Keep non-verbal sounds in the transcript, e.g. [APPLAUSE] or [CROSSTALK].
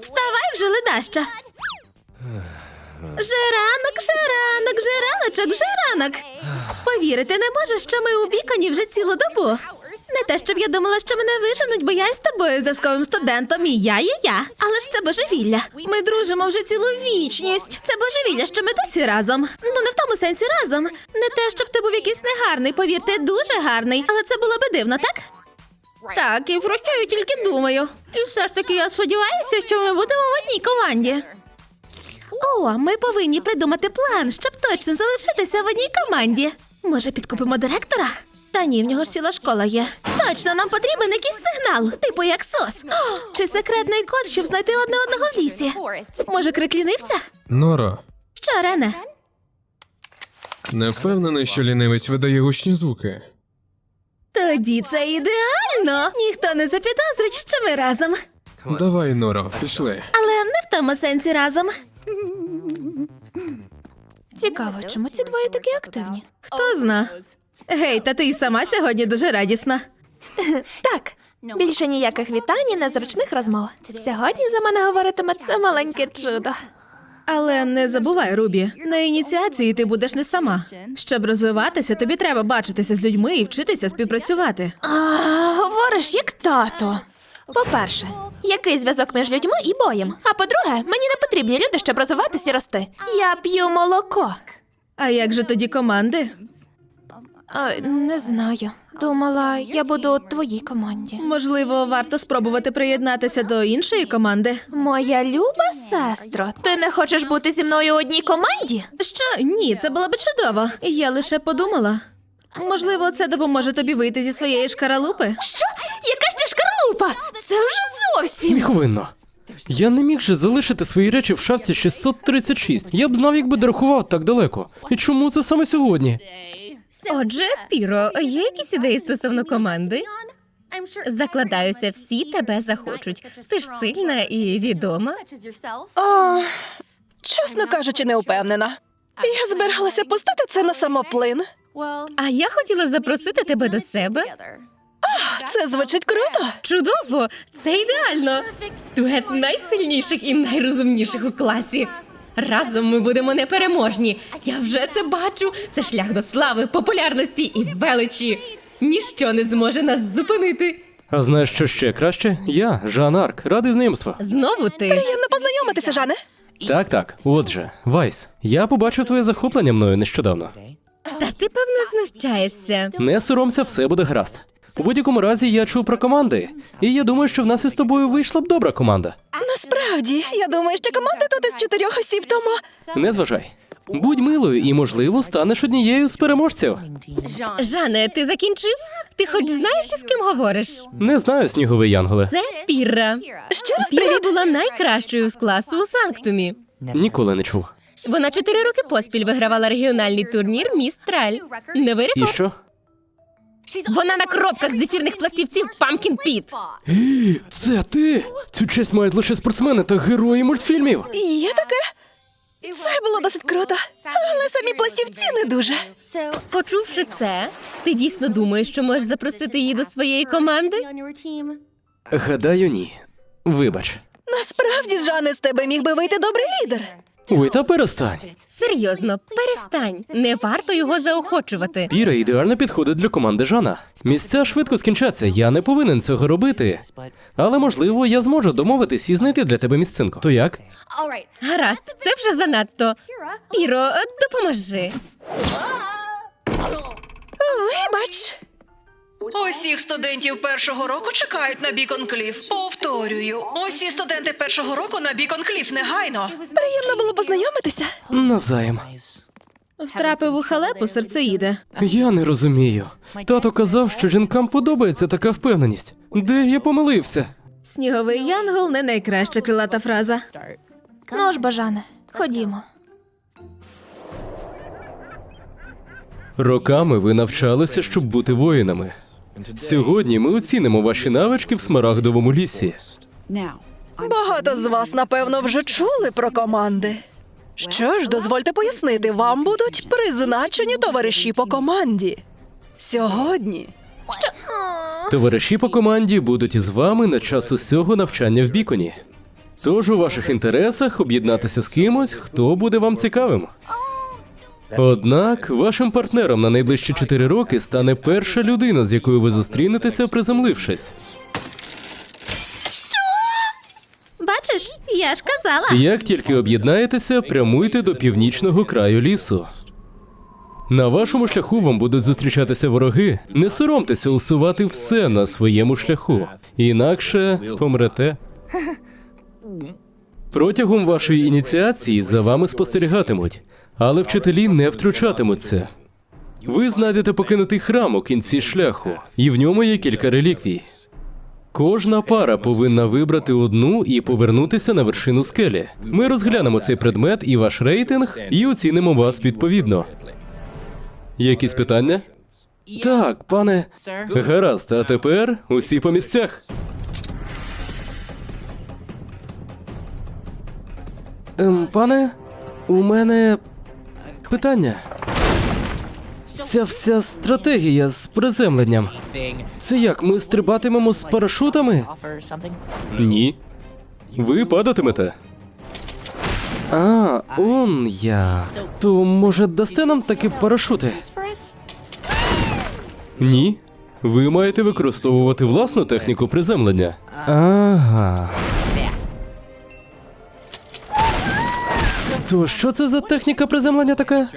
Вставай вже, ледаща. Вже ранок, вже ранок, вже ранок. Повірити не можеш, що ми у біконі вже цілу добу. Не те, щоб я думала, що мене виженуть, бо я із тобою зразковим студентом, і я є я. Але ж це божевілля. Ми дружимо вже цілу вічність. Це божевілля, що ми досі разом. Ну не в тому сенсі разом. Не те, щоб ти був якийсь негарний, повірте, дуже гарний. Але це було би дивно, так? Так, і про що я тільки думаю. І все ж таки я сподіваюся, що ми будемо в одній команді. О, ми повинні придумати план, щоб точно залишитися в одній команді. Може, підкупимо директора? Та ні, в нього ж ціла школа є. Точно, нам потрібен якийсь сигнал, типу як сос. О, чи секретний код, щоб знайти одне одного в лісі? Може, крик лінивця? Норо, Що, Рене? не впевнений, що лінивець видає гучні звуки. Тоді це ідеально. Ніхто не запідозрить, що ми разом. Давай, Норо, пішли. Але не в тому сенсі разом. Цікаво, чому ці двоє такі активні? Хто зна? Гей, та ти і сама сьогодні дуже радісна. [LAUGHS] Так, більше ніяких вітань і незручних розмов. Сьогодні за мене говоритиме це маленьке чудо. Але не забувай, Рубі, на ініціації ти будеш не сама. Щоб розвиватися, тобі треба бачитися з людьми і вчитися співпрацювати. А, говориш як тато. По-перше, який зв'язок між людьми і боєм? А по-друге, мені не потрібні люди, щоб розвиватися і рости. Я п'ю молоко. А як же тоді команди? А, не знаю. Думала, я буду у твоїй команді. Можливо, варто спробувати приєднатися до іншої команди. Моя люба сестро, ти не хочеш бути зі мною у одній команді? Що ні, це було б чудово. Я лише подумала. Можливо, це допоможе тобі вийти зі своєї шкаралупи. Що? Яка ще шкарлупа? Це вже зовсім. Сміховинно. Я не міг же залишити свої речі в шафці 636. Я б знав, якби дорахував так далеко. І чому це саме сьогодні? Отже, Піро, є якісь ідеї стосовно команди? Закладаюся, всі тебе захочуть. Ти ж сильна і відома. О, чесно кажучи, не впевнена. Я збиралася пустити це на самоплин. А я хотіла запросити тебе до себе. Це звучить круто. Чудово! Це ідеально! Дует найсильніших і найрозумніших у класі. Разом ми будемо непереможні. Я вже це бачу. Це шлях до слави, популярності і величі. Ніщо не зможе нас зупинити. А знаєш, що ще краще? Я, Жан Арк, радий знайомства. Знову ти. Приємно познайомитися, Жане. Так, так. Отже, Вайс, я побачив твоє захоплення мною нещодавно. Та ти певно знущаєшся. Не соромся, все буде гаразд. У будь-якому разі я чув про команди, і я думаю, що в нас із тобою вийшла б добра команда. Насправді, я думаю, що команда тут із чотирьох осіб тому. Не зважай. Будь милою і, можливо, станеш однією з переможців. Жане, ти закінчив? Ти хоч знаєш, із ким говориш? Не знаю, сніговий Янголе. Це Піра. Ще раз Піра привіт. була найкращою з класу у Санктумі. Ніколи не чув. Вона чотири роки поспіль вигравала регіональний турнір Міс Траль. Новий І рекорд. що? Вона на кропках з ефірних пластівців Pumpkin Pit. Це ти? Цю честь мають лише спортсмени та герої мультфільмів. Є таке. Це було досить круто, але самі пластівці не дуже. Почувши це, ти дійсно думаєш, що можеш запросити її до своєї команди? Гадаю, ні. Вибач. Насправді, Жане, з тебе міг би вийти добрий лідер. Ой, та перестань. Серйозно, перестань. Не варто його заохочувати. Піра ідеально підходить для команди Жана. Місця швидко скінчаться, я не повинен цього робити. Але можливо, я зможу домовитись і знайти для тебе місцинку. То як? Гаразд, це вже занадто. Піро, допоможи. Вибач. Усіх студентів першого року чекають на Бікон Кліф. Повторюю, усі студенти першого року на Бікон Кліф негайно. Приємно було познайомитися. Навзаєм. Втрапив у халепу серцеїде. Я не розумію. Тато казав, що жінкам подобається така впевненість. Де я помилився? Сніговий янгол не найкраща крилата фраза. Ну ж, бажане, ходімо. Роками ви навчалися, щоб бути воїнами. Сьогодні ми оцінимо ваші навички в смарагдовому лісі. Багато з вас, напевно, вже чули про команди. Що ж, дозвольте пояснити, вам будуть призначені товариші по команді. Сьогодні Що? Товариші по команді будуть із вами на час усього навчання в біконі. Тож у ваших інтересах об'єднатися з кимось, хто буде вам цікавим. Однак вашим партнером на найближчі 4 роки стане перша людина, з якою ви зустрінетеся, приземлившись. Бачиш, я ж казала. Як тільки об'єднаєтеся, прямуйте до північного краю лісу. На вашому шляху вам будуть зустрічатися вороги. Не соромтеся усувати все на своєму шляху, інакше помрете. [LAUGHS] Протягом вашої ініціації за вами спостерігатимуть, але вчителі не втручатимуться. Ви знайдете покинутий храм у кінці шляху, і в ньому є кілька реліквій. Кожна пара повинна вибрати одну і повернутися на вершину скелі. Ми розглянемо цей предмет і ваш рейтинг, і оцінимо вас відповідно. Якісь питання? Так, пане. Гаразд, а тепер усі по місцях. Пане, у мене питання. Ця вся стратегія з приземленням. Це як ми стрибатимемо з парашутами? Ні. Ви падатимете. А, он я. То може дасте нам такі парашути? Ні. Ви маєте використовувати власну техніку приземлення. Ага. То що це за техніка приземлення така?